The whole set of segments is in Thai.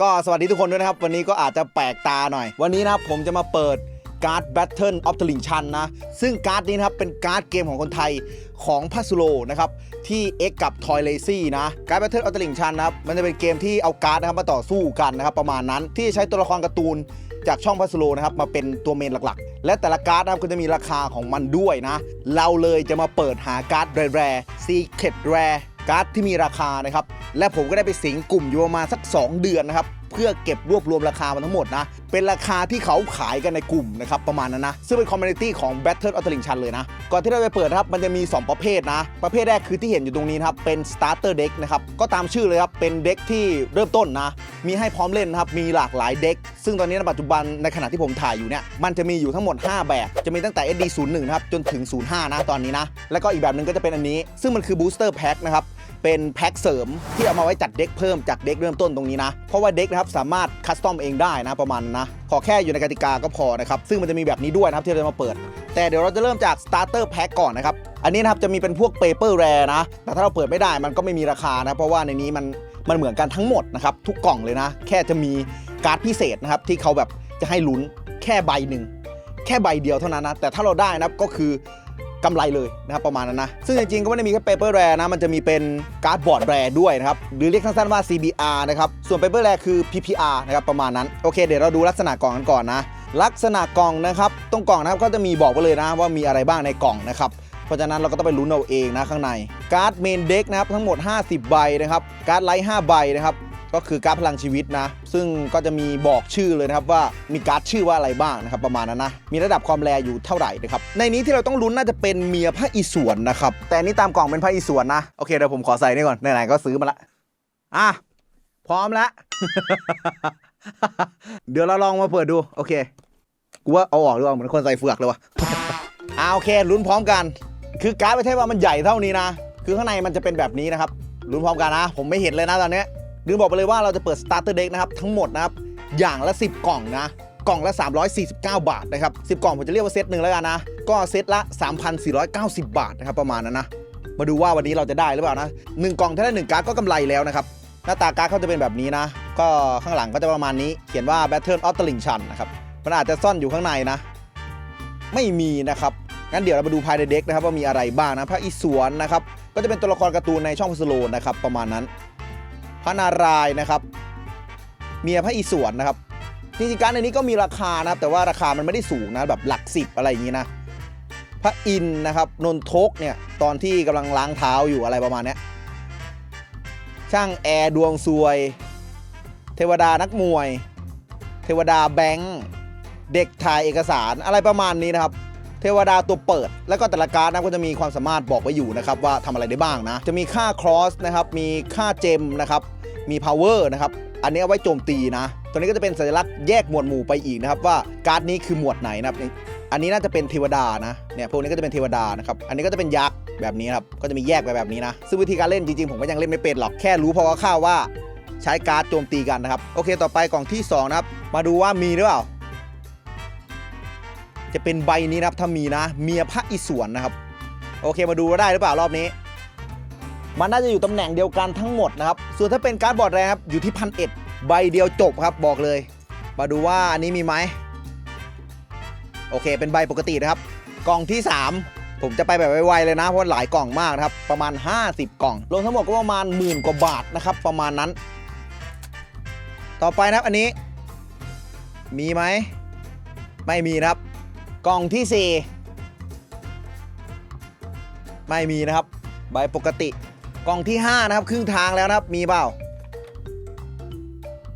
ก็สวัสดีทุกคนด้วยนะครับ วันนี้ก็อาจจะแปลกตาหน่อย วันนี้นะครับผมจะมาเปิดการ์ด Battle of the l i n c h a n นะ ซึ่งการ์ดนี้นะครับ เป็นการ์ดเกมของคนไทยของพัสโลนะครับ ที่ X กับ Toy Lazy นะการ์ด Battle of the l i n c h a n นะครับ มันจะเป็นเกมที่เอาการ์ดนะครับมาต่อสู้กันนะครับ ประมาณนั้นที่ใช้ตัวละครการ์ตูนจากช่องพัสโลนะครับมาเป็นตัวเมนหลักๆ และแต่ละการ์ดนะครับก็จะมีราคาของมันด้วยนะ เราเลยจะมาเปิดหาการ์ดแรร์ซีเคดแร การ์ดที่มีราคานะครับ และผมก็ได้ไปสิงกลุ่มอยู่ประมาณสัก 2 เดือนนะครับ เพื่อเก็บรวบรวมราคามันทั้งหมดนะเป็นราคาที่เขาขายกันในกลุ่มนะครับประมาณนั้นนะ ซึ่งเป็นคอมมูนิตี้ของ Battle of the l i n c h a n เลยนะ ก่อนที่เราจะเปิดครับมันจะมี 2 ประเภทนะ ประเภทแรกคือที่เห็นอยู่ตรงนี้นครับเป็น starter deck นะครับก็ตามชื่อเลยครับเป็นเด็กที่เริ่มต้นนะ มีให้พร้อมเล่นนะครับมีหลากหลายเด็กซึ่งตอนนี้ในปัจจุบันในขณะที่ผมถ่ายอยู่เนี่ยมันจะมีอยู่ทั้งหมด 5 แบบจะมีตั้งแต่ SD 01นะครับจนถึง 05 นะตอนนี้นะแล้วก็อีกแบบหนึ่งก็จะเป็นอันนี้ ซึ่งมันคือ booster pack นะครับเป็นแพ็คเสริมที่เอามาไว้จัดเด็กเพิ่มจากเด็กเริ่มต้นตรงนี้นะเพราะว่าเด็กนะครับสามารถคัสตอมเองได้นะประมาณนะ ขอแค่อยู่ในกติกาก็พอนะครับ ซึ่งมันจะมีแบบนี้ด้วยนะครับที่เราจะมาเปิด แต่เดี๋ยวเราจะเริ่มจาก starter pack ก่อนนะครับ อันนี้นะครับจะมีเป็นพวก paper rare นะ แต่ถ้าเราเปิดไม่ได้มันก็ไม่มีราคานะ เพราะว่าในนี้มันมันเหมือนกันทั้งหมดนะครับทุกกล่องเลยนะ แค่จะมีการ์ดพิเศษนะครับที่เขาแบบจะให้ลุ้นแค่ใบหนึ่งแค่ใบเดียวเท่านั้นนะ แต่ถ้าเราได้นะครับก็คือ กำไรเลยนะครับประมาณนั้นนะ ซึ่งจริงๆ ก็ไม่ได้มีแค่เปเปอร์แรนะมันจะมีเป็นการ์ดบอร์ดแรด้วยนะครับ หรือเรียกสั้นๆว่า CBR นะครับ ส่วนเปเปอร์แรคือ PPR นะครับประมาณนั้น โอเค เดี๋ยวเราดูลักษณะกล่องกันก่อนนะ ลักษณะกล่องนะครับตรงกล่องนะครับก็จะมีบอกไว้เลยนะว่ามีอะไรบ้างในกล่องนะครับเพราะฉะนั้นเราก็ต้องไปลุ้นเอาเองนะข้างใน การ์ดเมนเด็กนะครับทั้งหมด 50 ใบนะครับ การ์ดไลท์5ใบนะครับ ก็คือการ์ดพลังชีวิตนะ ซึ่งก็จะมีบอกชื่อเลยนะครับว่ามีการ์ดชื่อว่าอะไรบ้างนะครับประมาณนั้นนะ มีระดับความแรงอยู่เท่าไหร่นะครับ ในนี้ที่เราต้องลุ้นน่าจะเป็นเมียพระอิศวรนะครับ แต่นี้ตามกล่องเป็นพระอิศวรนะ โอเคเดี๋ยวผมขอใส่นี่ก่อน ไหนๆก็ซื้อมาละ อะ พร้อมแล้วเดี๋ยวเราลองมาเปิดดู โอเค กูว่าเอาออกดีกว่าเหมือนคนใส่เฟือกเลยวะอ่าโอเคลุ้นพร้อมกัน คือการ์ดไม่ใช่ว่ามันใหญ่เท่านี้นะ คือข้างในมันจะเป็นแบบนี้นะครับลุ้นพร้อมกันนะ ผมไม่เห็นเลยนะตอนเนี้ย ลืมบอกไปเลยว่าเราจะเปิด starter deck นะครับ ทั้งหมดนะครับ อย่างละ 10 กล่องนะ กล่องละ 349 บาทนะครับ 10 กล่องผมจะเรียกว่าเซตหนึ่งแล้วกันนะ ก็เซตละ 3,490 บาทนะครับประมาณนั้นนะ มาดูว่าวันนี้เราจะได้หรือเปล่านะหนึ่งกล่องถ้าได้หนึ่งการ์ดก็กำไรแล้วนะครับ หน้าตาการ์ดเขาจะเป็นแบบนี้นะ ก็ข้างหลังก็จะประมาณนี้ เขียนว่า Battle of the l i n c h a n นะครับ มันอาจจะซ่อนอยู่ข้างในนะ ไม่มีนะครับ งั้นเดี๋ยวเรามาดูภายในเด็กนะครับว่ามีอะไรบ้างนะพระอิศวรนะครับ ก็จะเป็นตัวละครการ์ตูนในช่องพัสโลนะครับประมาณนั้น พระนารายณ์นะครับ เมียพระอิศวรนะครับจริงๆการดในนี้ก็มีราคานะครับ แต่ว่าราคามันไม่ได้สูงนะแบบหลักสิบอะไรอย่างนี้นะพระอินนะครับนนทกเนี่ยตอนที่กำลังล้างเท้าอยู่อะไรประมาณเนี้ยช่างแอร์ดวงซวย เทวดานักมวย เทวดาแบงค์เด็กถ่ายเอกสารอะไรประมาณนี้นะครับ เทวดาตัวเปิด แล้วก็แต่ละการ์ดนะก็จะมีความสามารถบอกไว้อยู่นะครับว่าทำอะไรได้บ้างนะ จะมีค่าครอสนะครับ มีค่าเจมนะครับ มี power นะครับ อันนี้เอาไว้โจมตีนะ ตัวนี้ก็จะเป็นสัญลักษณ์แยกหมวดหมู่ไปอีกนะครับว่าการ์ดนี้คือหมวดไหนนะครับอันนี้น่าจะเป็นเทวดานะ เนี่ยพวกนี้ก็จะเป็นเทวดานะครับ อันนี้ก็จะเป็นยักษ์แบบนี้ครับ ก็จะมีแยกไปแบบนี้นะ ซึ่งวิธีการเล่นจริงๆ ผมก็ยังเล่นไม่เป็นหรอก แค่รู้พอคร่าวว่าใช้การ์ดโจมตีกันนะครับ โอเค ต่อไปกล่องที่สองนะครับ มาดูว่ามีหรือเปล่า จะเป็นใบนี้นะครับ ถ้ามีนะ เมียพระอิศวรนะครับ โอเค มาดูว่าได้หรือเปล่ารอบนี้ มันน่าจะอยู่ตำแหน่งเดียวกันทั้งหมดนะครับ ส่วนถ้าเป็นการ์ดบอร์ดแรงครับอยู่ที่พันเอ็ดใบเดียวจบครับบอกเลย มาดูว่าอันนี้มีไหมโอเค เป็นใบปกตินะครับ กล่องที่ 3 ผมจะไปแบบไวๆเลยนะ เพราะหลายกล่องมากนะครับ ประมาณ 50 กล่อง รวมทั้งหมดก็ประมาณหมื่นกว่าบาทนะครับ ประมาณนั้น ต่อไปนะครับอันนี้ มีไหม ไม่มีนะครับ กล่องที่ 4 ไม่มีนะครับ ใบปกติ กล่องที่ 5 นะครับ ครึ่งทางแล้วนะครับ มีเปล่า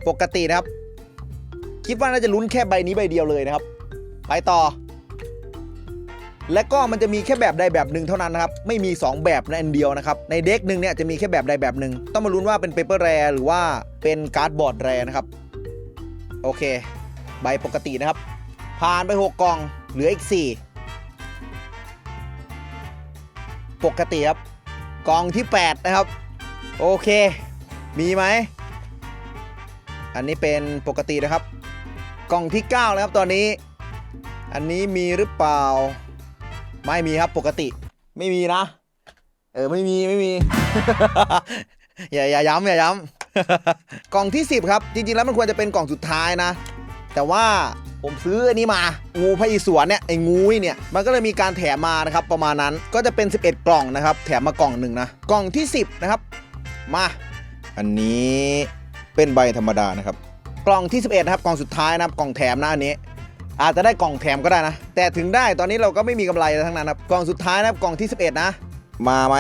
ปกตินะครับ คิดว่าน่าจะลุ้นแค่ใบนี้ใบเดียวเลยนะครับ ไปต่อ และก็มันจะมีแค่แบบใดแบบหนึ่งเท่านั้นนะครับ ไม่มี 2 แบบในอันเดียวนะครับ ในเด็กหนึ่งเนี่ยจะมีแค่แบบใดแบบหนึ่งต้องมาลุ้นว่าเป็นเปเปอร์แรหรือว่าเป็นการ์ดบอร์ดแรนะครับ โอเค ใบปกตินะครับ ผ่านไป 6 กล่อง เหลืออีก 4 ปกติครับ กล่องที่ 8 นะครับ โอเค มีไหม อันนี้เป็นปกตินะครับ กล่องที่ 9 นะครับตอนนี้ อันนี้มีหรือเปล่า ไม่มีครับปกติ ไม่มีนะ เออ ไม่มี ไม่มี อย่าอย่าย้ำอย่าย้กล่องที่ 10 ครับ จริงๆแล้วมันควรจะเป็นกล่องสุดท้ายนะ แต่ว่า ผมซื้ออันนี้มา งูพระอิศวรเนี่ยไอ้งูเนี่ยมันก็เลยมีการแถมมานะครับประมาณนั้นก็จะเป็น 11 กล่องนะครับ แถมมากล่องหนึ่งนะกล่องที่ 10 นะครับ มา อันนี้เป็นใบธรรมดานะครับ กล่องที่ 11นะครับกล่องสุดท้ายนะครับกล่องแถมนะอันนี้ อาจจะได้กล่องแถมก็ได้นะ แต่ถึงได้ตอนนี้เราก็ไม่มีกำไรทั้งนั้นครับกล่องสุดท้ายนะครับกล่องที่ 11 นะ มาไหม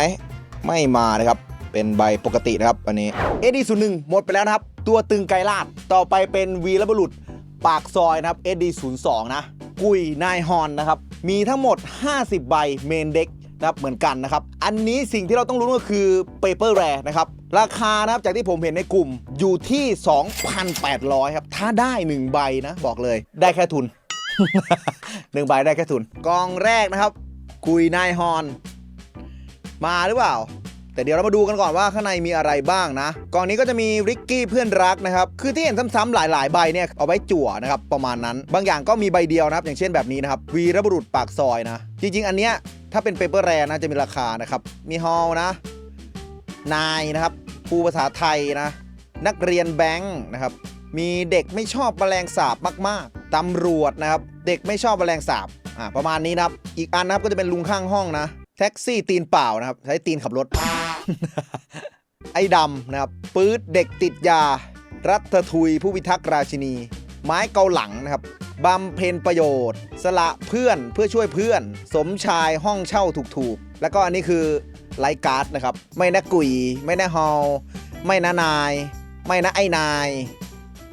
ไม่มานะครับเป็นใบปกตินะครับอันนี้เอดีศูนย์หนึ่งหมดไปแล้วนะครับ ตัวตึงไกรลาดต่อไปเป็นวีรบุรุษ ปากซอยนะครับ SD 0 2 นะกุยนายฮอนนะครับ มีทั้งหมด 50 ใบเมนเด็กนะครับเหมือนกันนะครับ อันนี้สิ่งที่เราต้องรู้ก็คือ Paper Rare นะครับ ราคานะครับจากที่ผมเห็นในกลุ่มอยู่ที่ 2,800 ครับ ถ้าได้ 1 ใบนะ บอกเลยได้แค่ทุน 1 ใบได้แค่ทุน กองแรกนะครับ กุยนายฮอน มาหรือเปล่า แต่เดี๋ยวเรามาดูกันก่อนว่าข้างในมีอะไรบ้างนะกล่องนี้ก็จะมีริกกี้เพื่อนรักนะครับ คือที่เห็นซ้ำๆหลาย ๆ ใบเนี่ยเอาไว้จั่วนะครับประมาณนั้น บางอย่างก็มีใบเดียวนะครับ อย่างเช่นแบบนี้นะครับ วีรบุรุษปากซอยนะ จริง ๆ อันเนี้ยถ้าเป็นเปเปอร์แรนะจะมีราคานะครับ มีฮอลนะ นายนะครับครูภาษาไทยนะ นักเรียนแบงค์นะครับ มีเด็กไม่ชอบแมลงสาบมากๆตำรวจนะครับ เด็กไม่ชอบแมลงสาบอ่าประมาณนี้นะครับ อีกอันนะครับก็จะเป็นลุงข้างห้องนะ แท็กซี่ตีนเปล่านะครับ ใช้ตีนขับรถ ไอ้ดำนะครับปื๊ดเด็กติดยา รัฐทุยผู้พิทักษ์ราชินี ไม้เกาหลังนะครับบำเพ็ญประโยชน์ สละเพื่อนเพื่อช่วยเพื่อน สมชายห้องเช่าถูกๆ แล้วก็อันนี้คือไลการ์ดนะครับ ไม่นะกุย ไม่นะฮอลไม่นะนาย ไม่นะไอ้นาย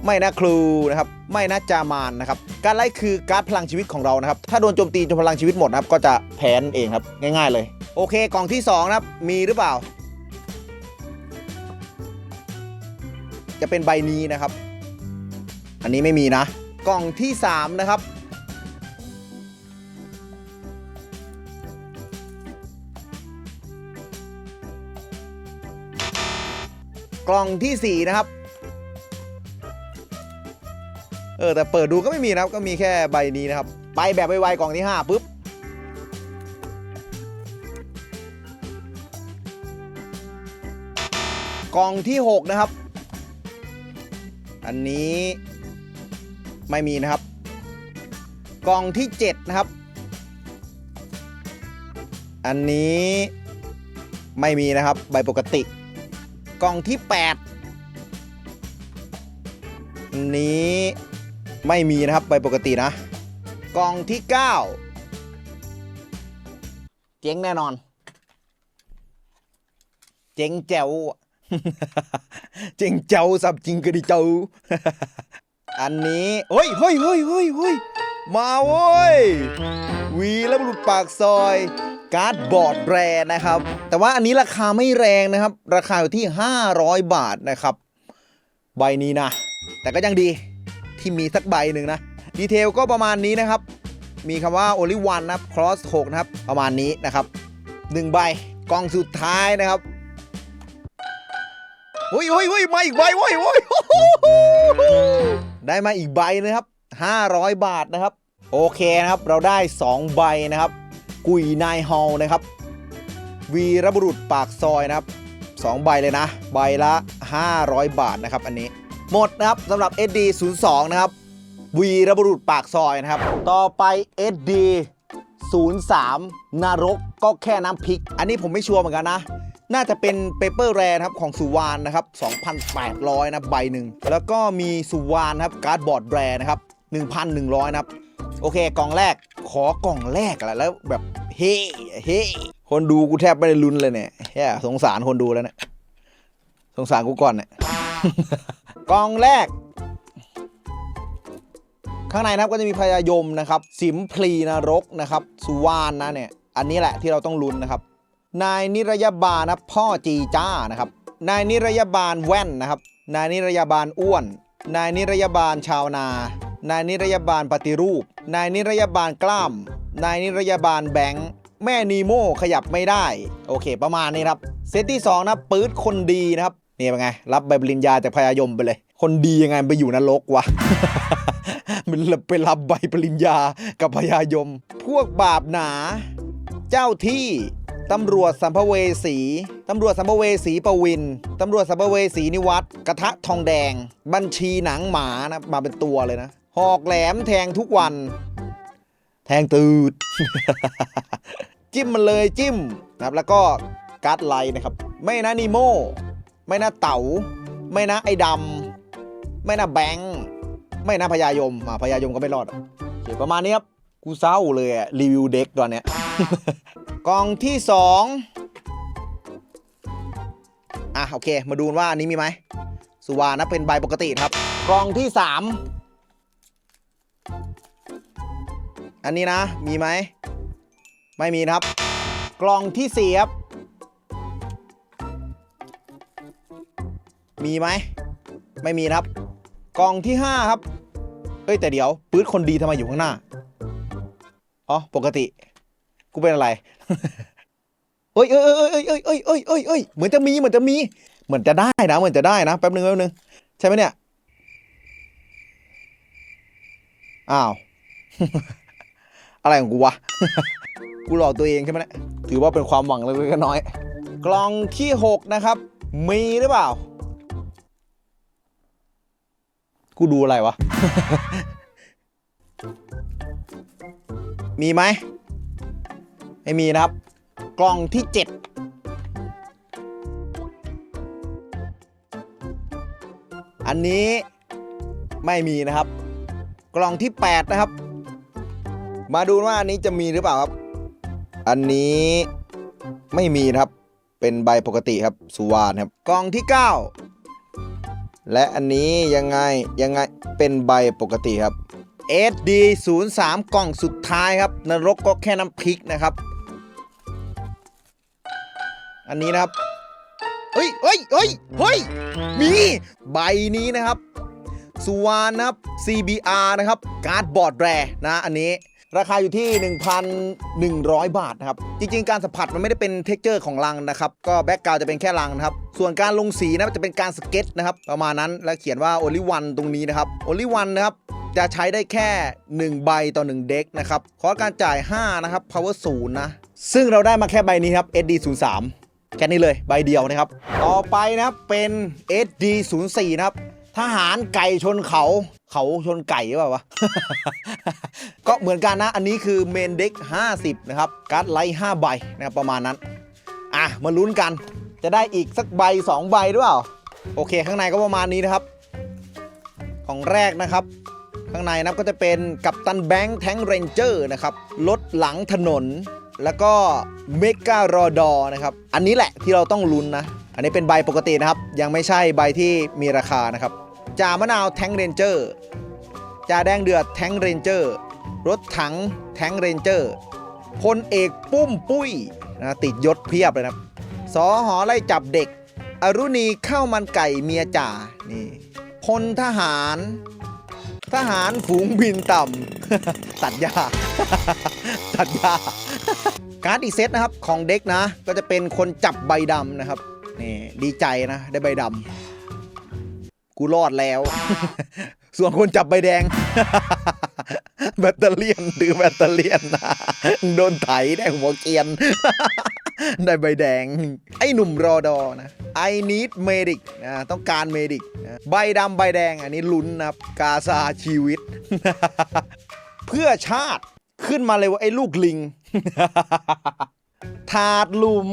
ไม่นะครูนะครับไม่นะจามานนะครับการไล่คือการ์ดพลังชีวิตของเรานะครับ ถ้าโดนโจมตีจนพลังชีวิตหมดนะครับก็จะแพ้นั่นเองครับง่าย ๆ เลย โอเคกล่องที่2นะครับมีหรือเปล่า จะเป็นใบนี้นะครับ อันนี้ไม่มีนะ กล่องที่ 3 นะครับ กล่องที่ 4 นะครับ เออแต่เปิดดูก็ไม่มีนะครับ ก็มีแค่ใบนี้นะครับ ไปแบบไวๆกล่องที่ 5ปุ๊บกล่องที่ 6 นะครับ อันนี้ไม่มีนะครับ กล่องที่ 7 นะครับ อันนี้ไม่มีนะครับ ใบปกติ กล่องที่ 8 อันนี้ไม่มีนะครับ ใบปกตินะ กล่องที่ 9 เจ๊งแน่นอน เจ๊งแจ๋ว เจ๋งเจ้าสับจริงกระดิเจ้า อันนี้เฮ้ยเฮ้ยเฮ้ยเฮ้ยเฮ้ยมาเว้ยวีแล้วบุรุษปากซอย การ์ดบอร์ดแบรนด์นะครับ แต่ว่าอันนี้ราคาไม่แรงนะครับ ราคาอยู่ที่ 500 บาทนะครับ ใบนี้นะ แต่ก็ยังดีที่มีสักใบหนึ่งนะ ดีเทลก็ประมาณนี้นะครับ มีคำว่า only one นะครับ cross 6 นะครับ ประมาณนี้นะครับ 1 ใบกล่องสุดท้ายนะครับ เฮ้ยเฮ้ยเฮ้ยมาอีกใบเว้ยเว้ยได้มาอีกใบนะครับ500 บาทนะครับ โอเคนะครับเราได้ 2 ใบนะครับ กุยนายฮอลนะครับ วีรบุรุษปากซอยนะครับ 2 ใบเลยนะ ใบละ 500 บาทนะครับ อันนี้หมดนะครับสำหรับ SD 0 2 นะครับ วีรบุรุษปากซอยนะครับ ต่อไป SD 03 นรกก็แค่น้ำพริก อันนี้ผมไม่ชัวร์เหมือนกันนะ น่าจะเป็นเปเปอร์แรนครับของสุวรรณนะครับ 2,800 นะใบหนึ่ง แล้วก็มีสุวรรณครับการ์ดบอร์ดแรนะครับ 1,100 นะครับ โอเคกล่องแรกขอกล่องแรกอะไรแล้วแบบเฮ้เฮ้คนดูกูแทบไม่ได้ลุ้นเลยเนี่ยแย่สงสารคนดูแล้วเนี่ยสงสารกูก่อนเนี่ยกล่องแรก ข้างในนะครับก็จะมีพยายมนะครับ สิมพลีนรกนะครับ สุวรรณนะเนี่ย อันนี้แหละที่เราต้องลุ้นนะครับ นายนิรยาบาลนะพ่อจีจ้านะครับ นายนิรยาบาลแว่นนะครับ นายนิรยาบาลอ้วน นายนิรยาบาลชาวนา นายนิรยาบาลปฏิรูป นายนิรยาบาลกล้าม นายนิรยาบาลแบงค์แม่นีโมขยับไม่ได้ โอเค ประมาณนี้ครับ เซตที่2นะปื๊ดคนดีนะครับนี่เป็นไง รับใบปริญญาจากพยายมไปเลย คนดียังไงไปอยู่นรกวะ มันไปรับใบปริญญากับพยายม พวกบาปหนา เจ้าที่ตำรวจสัมภเวสี ตำรวจสัมภเวสีประวิน ตำรวจสัมภเวสีนิวัตรกระทะทองแดง บัญชีหนังหมานะมาเป็นตัวเลยนะ หอกแหลมแทงทุกวัน แทงตืด จิ้มมันเลยจิ้มนะครับ แล้วก็การ์ดไลน์นะครับ ไม่นะนีโม ไม่นะเต๋า ไม่นะไอ้ดำ ไม่นะแบงค์ ไม่นะพญายมอ่าพญายมก็ไม่รอดโอเคประมาณนี้ครับ กูเศร้าเลยอะรีวิวเด็กตอนเนี้ย กล่องที่สองอะโอเค มาดูว่าอันนี้มีไหม สุวานะเป็นใบปกติครับ กล่องที่สามอันนี้นะ มีไหม ไม่มีครับ กล่องที่สี่ครับ มีไหม ไม่มีครับ กล่องที่ห้าครับ เอ้ยแต่เดี๋ยวปื๊ดคนดีทำไมอยู่ข้างหน้า อ๋อ ปกติ กูเป็นอะไรเอ้ยเอ้ยเอ้ยเอ้ยเอ้ยเอ้ยเอ้ยเอ้ยเอ้ยเหมือนจะมีเหมือนจะมี เหมือนจะได้นะเหมือนจะได้นะแป๊บนึงแป๊บนึงใช่ไหมเนี่ย อ้าว อะไรของกูวะ กูหลอกตัวเองใช่ไหมเนี่ย ถือว่าเป็นความหวังเล็กๆน้อยๆกล่องที่หกนะครับ มีหรือเปล่า กูดูอะไรวะ มีไหมไม่มีนะครับ กล่องที่7อันนี้ไม่มีนะครับ กล่องที่ 8 นะครับ มาดูว่าอันนี้จะมีหรือเปล่าครับ อันนี้ไม่มีนะครับ เป็นใบปกติครับสุวานครับ กล่องที่ 9 และอันนี้ยังไงยังไงเป็นใบปกติครับ SD 0 3กล่องสุดท้ายครับ นรกก็แค่น้ำพริกนะครับ อันนี้นะครับเฮ้ยเฮ้ยเฮ้ยเฮ้ยมีใบนี้นะครับสุวานนะครับ CBR นะครับ การ์ดบอร์ดแรนะอันนี้ ราคาอยู่ที่ 1,100 บาทนะครับ จริงๆ การสัมผัสมันไม่ได้เป็นเท็กเจอร์ของลังนะครับ ก็แบ็กกราวจะเป็นแค่ลังนะครับ ส่วนการลงสีนะจะเป็นการสเก็ตนะครับ ประมาณนั้น แล้วเขียนว่า only one ตรงนี้นะครับ only one นะครับ จะใช้ได้แค่ 1 ใบต่อ 1 เด็กนะครับคอการจ่าย 5 นะครับ power 0นะ ซึ่งเราได้มาแค่ใบนี้ครับ SD 0 3แค่นี้เลยใบเดียวนะครับ ต่อไปนะครับเป็น SD 0 4นะครับ ทหารไก่ชนเขา เขาชนไก่หรือเปล่าวะ ก็เหมือนกันนะ อันนี้คือเมนเด็ก50 นะครับ การ์ดไลท์5ใบนะครับประมาณนั้น อะ มาลุ้นกัน จะได้อีกสักใบ 2 ใบหรือเปล่า โอเค ข้างในก็ประมาณนี้นะครับ ของแรกนะครับ ข้างในนะครับก็จะเป็นกัปตันแบงค์แทงเรนเจอร์นะครับ รถหลังถนน แล้วก็เมการอดอนะครับ อันนี้แหละที่เราต้องลุ้นนะ อันนี้เป็นใบปกตินะครับ ยังไม่ใช่ใบที่มีราคานะครับ จ่ามะนาวแทงเรนเจอร์จ่าแดงเดือดแทงเรนเจอร์ รถถังแทงเรนเจอร์พลเอกปุ้มปุ้ยนะติดยศเพียบเลยนะครับสอหอไล่จับเด็ก อรุณีเข้ามันไก่เมียจ่านี่พลทหาร ทหารฝูงบินต่ำตัดหญ้าตัดหญ้าการ์ดอีเซตนะครับของเด็กนะ ก็จะเป็นคนจับใบดำนะครับนี่ดีใจนะได้ใบดำ กูรอดแล้ว ส่วนคนจับใบแดง แบตเตอเลียนดือแบตเตอเลียนโดนไถได้หัวเกรียน ได้ใบแดง ไอ้หนุ่มรอดอนะ I need medic นะต้องการเมดิกนะใบดำใบแดงอันนี้ลุ้นนะครับกาซาชีวิต เพื่อชาติขึ้นมาเลยว่าไอ้ลูกลิง ถาดหลุม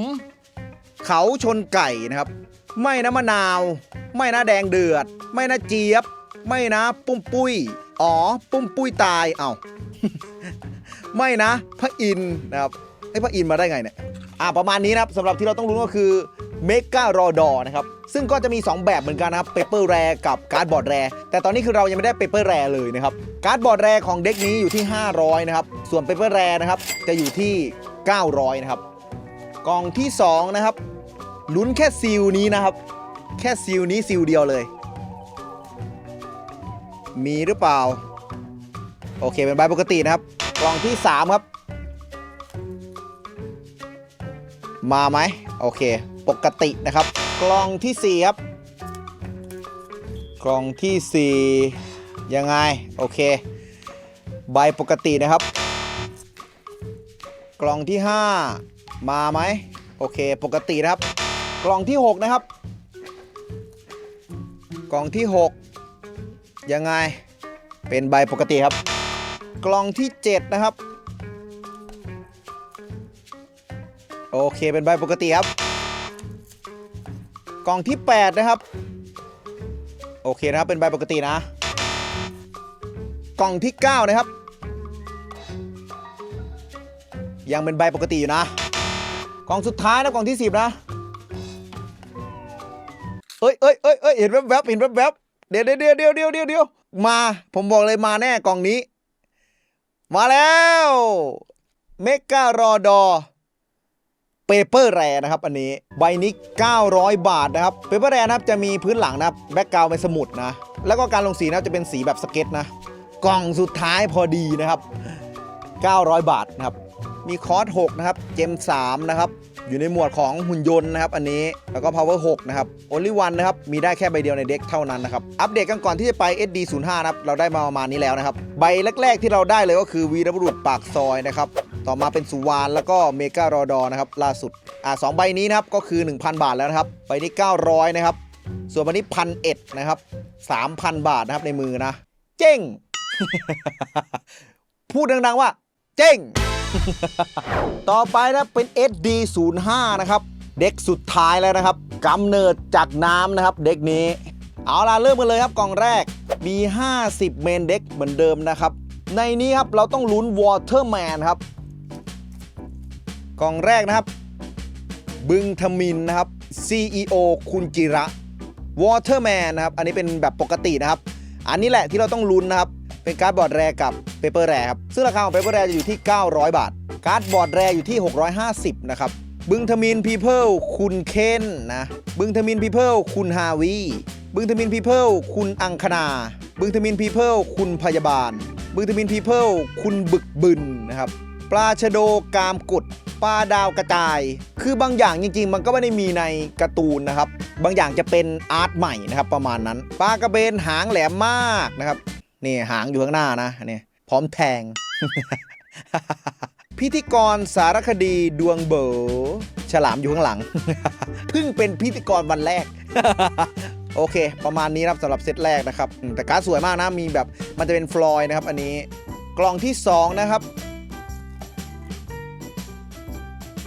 เขาชนไก่นะครับ ไม่นะมะนาว ไม่นะแดงเดือด ไม่นะเจี๊ยบ ไม่นะปุ้มปุ้ย อ๋อ ปุ้มปุ้ยตายเอ้าไม่นะ พระอินนะครับไอ้พระอินมาได้ไงเนี่ยอ่าประมาณนี้นะครับสำหรับที่เราต้องรู้ก็คือเมก a ารอดอนะครับ ซึ่งก็จะมี 2 แบบเหมือนกันนะครับเปเปอร์แรกับการ์ดบอร์ดแรแต่ตอนนี้คือเรายังไม่ได้เปเปอร์แรเลยนะครับ การ์ดบอร์ดแรของเด็กนี้อยู่ที่ 500 นะครับ ส่วนเปเปอร์แรนะครับ จะอยู่ที่ 900 นะครับ กล่องที่ 2 นะครับ ลุ้นแค่ซีลนี้นะครับ แค่ซีลนี้ซีลเดียวเลย มีหรือเปล่า โอเคเป็นใบปกตินะครับ กล่องที่ 3 ครับ มาไหมโอเค ปกตินะครับ กล่องที่ 4 ครับ กล่องที่ 4 ยังไง โอเค ใบปกตินะครับ กล่องที่ 5 มาไหมโอเค ปกตินะครับ กล่องที่ 6 นะครับ กล่องที่ 6 ยังไงเป็นใบปกติครับ กล่องที่ 7 นะครับ โอเคเป็นใบปกติครับ กล่องที่ 8 นะครับ โอเคนะครับเป็นใบปกตินะ กล่องที่ 9 นะครับ ยังเป็นใบปกติอยู่นะ กล่องสุดท้ายนะกล่องที่ 10 นะ อ้ยเอ้ยเอ้ยเอ้ยเห็นแวบๆเห็นแวบๆเดี๋ยวเดี๋ยวเดี๋ยวเดี๋ยวเดี๋ยวเดี๋ยวมา ผมบอกเลยมาแน่กล่องนี้ มาแล้วเมการอดอเปเปอร์แรนะครับ อันนี้ใบนี้ 900 บาทนะครับเปเปอร์แรนะครับจะมีพื้นหลังนะครับแบ็กกราวเป็นสมุดนะ แล้วก็การลงสีนะครับจะเป็นสีแบบสเก็ตนะ กล่องสุดท้ายพอดีนะครับ 900 บาทนะครับ มีคอร์ส6นะครับ เจม 3 นะครับ อยู่ในหมวดของหุ่นยนต์นะครับอันนี้แล้วก็ power 6 นะครับ only one นะครับ มีได้แค่ใบเดียวในเด็กเท่านั้นนะครับ อัปเดตกันก่อนที่จะไป SD 0 5นะครับ เราได้มาประมาณนี้แล้วนะครับ ใบแรก ๆ ที่เราได้เลยก็คือวีรบุรุษปากซอยนะครับ ต่อมาเป็นสุวรรณแล้วก็เมการอดอนะครับล่าสุดอ่าสองใบนี้นะครับก็คือ 1,000 บาทแล้วนะครับใบนี้ 900 นะครับ ส่วนใบนี้พันเอ็ดนะครับ3,000 บาทนะครับในมือนะ เจ๊งพูดดังๆว่า เจ๊ง ต่อไปนะเป็น SD 0 5 นะครับ เด็กสุดท้ายแล้วนะครับกำเนิดจากน้ำนะครับ เด็กนี้ เอาล่ะเริ่มกันเลยครับกล่องแรกมี 50 เมนเด็กเหมือนเดิมนะครับ ในนี้ครับเราต้องลุ้น Waterman ครับ กล่องแรกนะครับ บึงทมินนะครับ CEO คุณจิระ Waterman นะครับ อันนี้เป็นแบบปกตินะครับ อันนี้แหละที่เราต้องลุ้นนะครับ เป็นการ์ดบอร์ดแรกับเปเปอร์แรครับ ซึ่งราคาของเปเปอร์แรจะอยู่ที่ 900 บาท การ์ดบอร์ดแรอยู่ที่ 650 นะครับ บึงทมินพีเพิลคุณเคนนะ บึงทมินพีเพิลคุณฮาวี บึงทมินพีเพิลคุณอังคณา บึงทมินพีเพิลคุณพยาบาล บึงทมินพีเพิลคุณบึกบึนนะครับ ปลาชะโดกามกุดปลาดาวกระจาย คือบางอย่างจริง ๆ มันก็ไม่ได้มีในการ์ตูนนะครับ บางอย่างจะเป็นอาร์ตใหม่นะครับประมาณนั้น ปลากระเบนหางแหลมมากนะครับ นี่หางอยู่ข้างหน้านะนี่พร้อมแทง พิธีกรสารคดีดวงเบอฉลามอยู่ข้างหลัง เพิ่งเป็นพิธีกรวันแรก โอเค ประมาณนี้ครับสำหรับเซตแรกนะครับ แต่การ์ดสวยมากนะ มีแบบมันจะเป็นฟลอยนะครับ อันนี้ กล่องที่ 2 นะครับ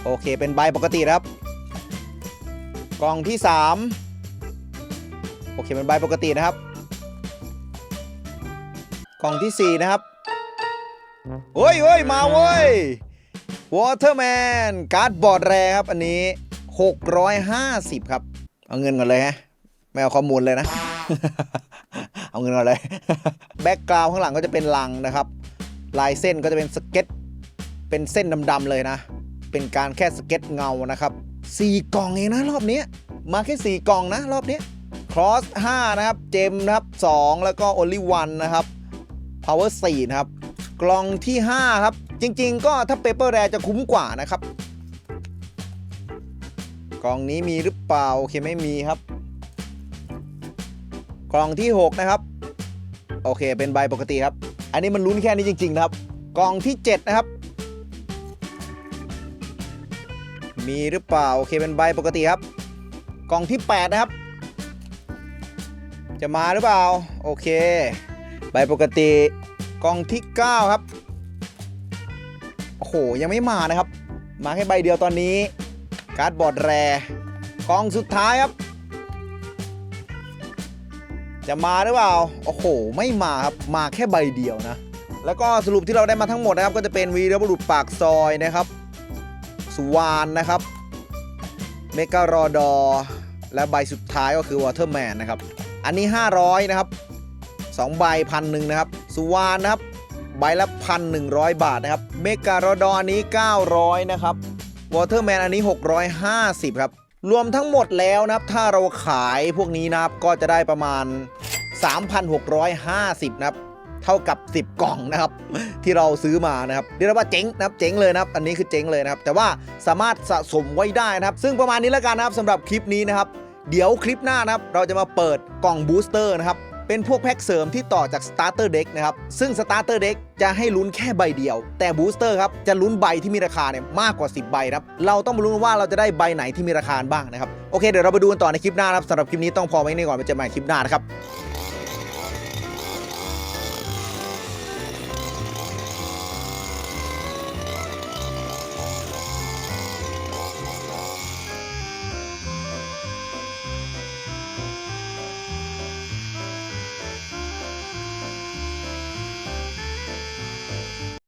โอเค เป็นใบปกติครับ กล่องที่ 3 โอเค เป็นใบปกตินะครับ กล่องที่ 4 นะครับเฮ้ยเฮ้ยมาเว้ยวอเตอร์แมนการ์ดบอร์ดแรครับ อันนี้ 650 ครับ เอาเงินก่อนเลยฮะ ไม่เอาข้อมูลเลยนะ เอาเงินก่อนเลย แบ็กกราวข้างหลังก็จะเป็นลังนะครับ ลายเส้นก็จะเป็นสเก็ต เป็นเส้นดำๆเลยนะ เป็นการแค่สเก็ตเงานะครับ 4 กล่องเองนะรอบนี้ มาแค่ 4 กล่องนะ รอบนี้ย cross 5นะครับ เจมนะครับ 2 แล้วก็ only one นะครับ power 4 นะครับ กล่องที่ 5 ครับ จริง ๆ ก็ถ้า paper rare จะคุ้มกว่านะครับ กล่องนี้มีหรือเปล่า โอเคไม่มีครับ กล่องที่ 6 นะครับ โอเคเป็นใบปกติครับ อันนี้มันลุ้นแค่นี้จริง ๆ นะครับ กล่องที่ 7 นะครับ มีหรือเปล่า โอเคเป็นใบปกติครับ กล่องที่ 8 นะครับ จะมาหรือเปล่า โอเค ใบปกติกองที่ 9 ครับ โอ้โห ยังไม่มานะครับ มาแค่ใบเดียวตอนนี้ การ์ดบอร์ดแรกองสุดท้ายครับ จะมาหรือเปล่า โอ้โห ไม่มาครับ มาแค่ใบเดียวนะ แล้วก็สรุปที่เราได้มาทั้งหมดนะครับ ก็จะเป็นวีรบุรุษปากซอยนะครับ สุวรรณนะครับ เมการอดอ และใบสุดท้ายก็คือวอเตอร์แมนนะครับ อันนี้ 500 นะครับ 2ใบพันหนึ่งนะครับสุวรรณนะครับใบละพันหนึ่งร้อยบาทนะครับเมกาโรดอันนี้ 900 นะครับวอเตอร์แมนอันนี้ 650 ครับ รวมทั้งหมดแล้วนะครับ ถ้าเราขายพวกนี้นะครับ ก็จะได้ประมาณ 3,650 นะครับ เท่ากับ 10 กล่องนะครับ ที่เราซื้อมานะครับเรียกว่าเจ๊งนะครับเจ๊งเลยนะครับ อันนี้คือเจ๊งเลยนะครับ แต่ว่าสามารถสะสมไว้ได้นะครับ ซึ่งประมาณนี้แล้วกันนะครับสำหรับคลิปนี้นะครับ เดี๋ยวคลิปหน้านะครับ เราจะมาเปิดกล่องบูสเตอร์นะครับ เป็นพวกแพ็กเสริมที่ต่อจาก Starter Deck นะครับ ซึ่ง Starter Deck จะให้ลุ้นแค่ใบเดียว แต่ Booster ครับ จะลุ้นใบที่มีราคาเนี่ยมากกว่า 10 ใบครับ เราต้องมาลุ้นว่าเราจะได้ใบไหนที่มีราคาบ้างนะครับ โอเค เดี๋ยวเราไปดูกันต่อในคลิปหน้าครับสำหรับคลิปนี้ต้องพอไว้ในก่อนไปเจอกันใหม่คลิปหน้านะครับ